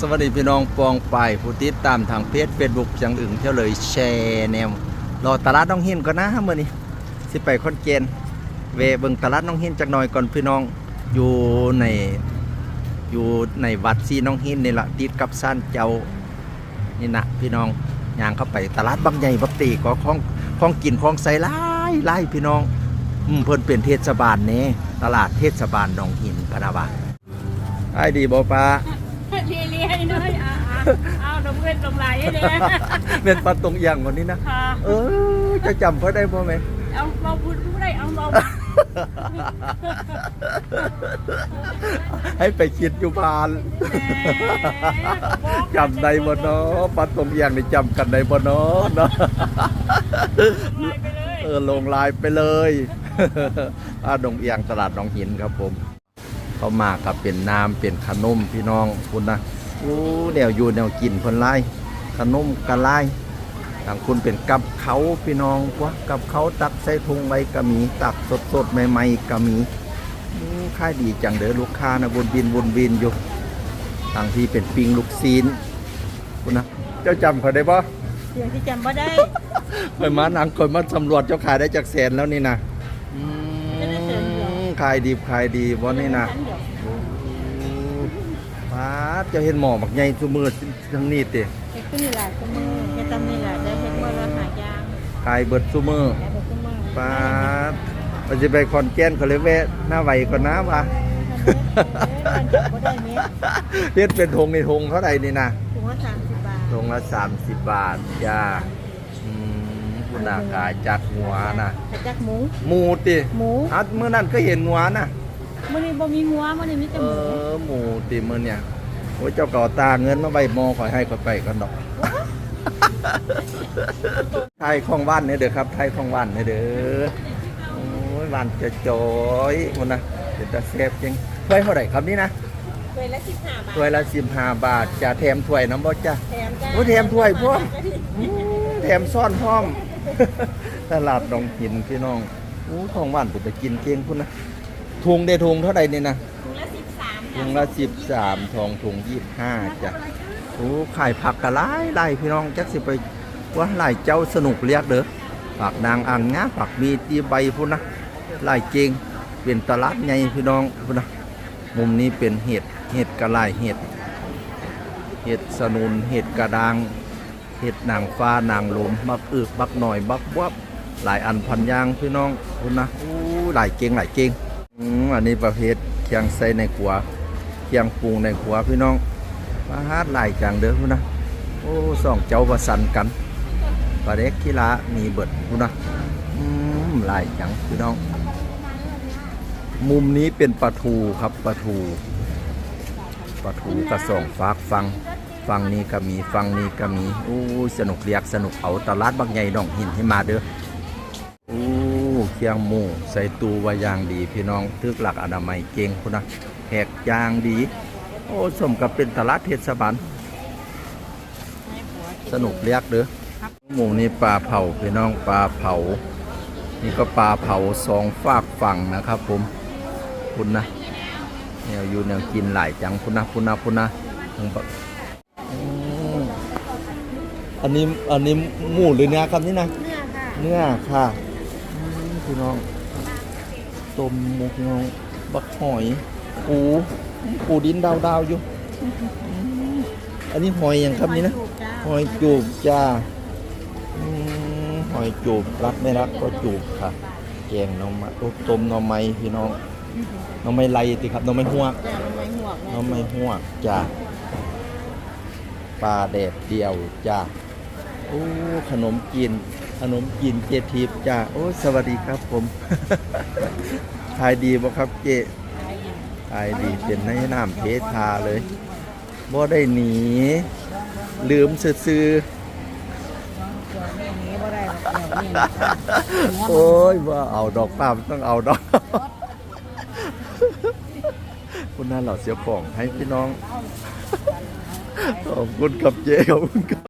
สวัสดีพี่น้องปองไปผู้ติดตามทางเพจเฟซบุ๊กจังอึ่งเที่ยวเลยแชร์แนวรอตลาดน้องหินก่อนนะเมื่อนี้สิไปคอนเกนเวเบิงตลาดน้องหินจักหน่อยก่อนพี่น้องอยู่ในอยู่ในวัดซีน้องหินนี่ละติดกับซ่านเจ้านี่นะพี่น้องย่างเข้าไปตลาดบางใหญ่บักตีก็ของของกินของใส่หลายหลายพี่น้องอืมเพิ่นเป็นเทศบาลเน่ตลาดเทศบาลหนองหินพนาวาไอ้ดีบ่ปลา เลียเลียให้หน้อยอ่าเอาดมเงินดมไหลให้เลยเป็นปลาตรงอย่างวันนี้นะ ค่ะเออ จะจำเขาได้บ่ไหมเอาเราพูดผู้ใดเอาเราให้ไปคิดอยู่บ้านจำได้บ่เนาะปลาตรงอย่างนี่จำกันได้บ่เนาะเนาะไปเลยเออลงลายไปเลยอาดงเอียงตลาดหนองหินครับผมเขามากับเป็นน้ำเป็นขนมพี่น้องคุณนะ อู้แนวอยู่แนวกินคนไล่ขนมกะไล่ทางคุณเป็นกับเขาพี่น้องกว่ากับเขาตักใส่ถุงไว้ก็มี ตักสดสดๆใหม่ๆก็มีอู้ค่ายดีจังเด้อลูกค้านะวนบินวนบินอยู่ทางที่เป็นปิงลูกซีนคุณนะเจ้าจำเขาได้ปะเสียงที่จำบ่ได้คอยมานังคอยมาสำรวจเจ้าขายได้จากแสนแล้วนี่นะอืมขายดีขายดีบ่นี่นะป้าดเจะเห็นหมอบักใหญ่ซุมือทั้งนี้ติเฮ็ดขึ้นนี่แหละก็มือเฮ็ดตำนี่แหละได้เฮ็ดบ่ละหายางขายเบิดซุมือได้เฮ็ดก็มือป้าดมันจะไปคอนแกนเขาเลยแวะหน้าไหวก่อนนะว่ะบ่ได้เม็ดเฮ็ดเป็นธงในธงเท่าไหร่นี่นะถุงละ30บาทธงละ30บาทจ้าอืมคุณอากายจากหัวนะถ้าจักหมูหมูติหมูอัดมื้อนั้นก็เห็นหัวนะมื้อนี้บ่มีหัวมื้อนี้มีแต่เอหมูอหมูตีมือเนี่ย โอ้ยเจ้าเก่าตาเงินมาใบมอขอยให้ขอยไปกันดอกไทยของบ้านเนี่ยเด้อครับไทยของบ้านเนี่ยเด้อโอ้ยบ้านจะจอยมันนะเดี๋ยวจะเซฟจริงถ้วยเท่าไหร่ครับนี่นะถ้วยละ15บาทถ้วยละสิบห้าบาทจะแถมถ้วยน้ำบ่จ้ะแถมจ้าโอ้แถมถ้วยพร้อมอู้แถมซ่อนพร้อมตลาดดองหินพี่น้องอู้ของบ้านผมไปกินเก่งพุ่นนะทุงได้ทุงเท่าไหร่นี่นะถุงละ13 ถุงละสิบสามทองถุงยี่ห้าจ้ะโอ้ขายผักกะไล่ไล่พี่น้องจักสิไปว่าไล่เจ้าสนุกเรียกเด้อผักนางอ่างงาผักมีตีใบพุ่นนะไล่เจงเป็นตลาดใหญ่พี่น้องพุ่นนะมุมนี้เป็นเห็ดเห็ดกะไล่เห็ดเห็ดสนุนเห็ดกระดางเห็ดนางฟ้านางลมบักอึกบักหน่อยบักบวบหลายอันพันยางพี่น้องพุ่นนะอู้หลายเก่งหลายเก่งอันนี้ประเภทเคียงใส่ในขัว เคียงปรุงในขัวพี่น้องมาฮาดหลายจังเด้อพุ่นนะโอ้สองเจ้าประสันกันปลาเด็กขี้ละมีเบิดพุ่นนะอืมหลายจังพี่น้อง มุมนี้เป็นปลาทูครับปลาทูปลาทูกระสองฟากฟังฟังนี้ก็มีฟังนี้ก็มีโอ้สนุกเรียกสนุกเอาตลาดบางใหญ่ดองหินให้มาเด้อโอ้เคียงหมูใส่ตูวายางดีพี่น้องทึกหลักอนามัยเก่งพุ่นนะ แหกยางดี โอ้สมกับเป็นตลาดเทศบาลสนุกเรียกเด้อหมูนี่ปลาเผาพี่น้องปลาเผา นี่ก็ปลาเผาสองฝากฝั่งนะครับ ผมคุณนะแนวอยู่แนวกินหลายจังคุณนะคุณนะคุณนะอันนี้อันนี้หมูหรือเนื้อครับนี่นะเนื้อค่ะเนื้อค่ะพี่น้องต้มหมูพี่น้องบักหอย ปูปูดินดาวดาวๆอยู่อืมอันนี้หอยอย่างครับนี่นะ หอยจูบจ้าอืมหอยจูบรักไม่รักก็จูบค่ะ แกงหน้องไม้โอ้ต้มหน้องไม้พี่น้องหน้องไม้ไรติครับหน้องไม้หัวกจ้ามันไม่หวกหน้องไม้หัวกจ้าปลาแดดเดียวจ้าโอ้ขนมจีนขนมจีนเจทิพย์จ้าโอ้สวัสดีครับผมขายดีบ่ครับเจขายดีเป็นในน้ำเททาเลยบ่ได้หนี ลืมซื้อๆโอ้ยว่าเอาดอกป้ามันต้องเอาดอก คุณน่าเหล่าเสียของให้พี่น้องขอบคุณกับเจ๊ขอบคุณครับ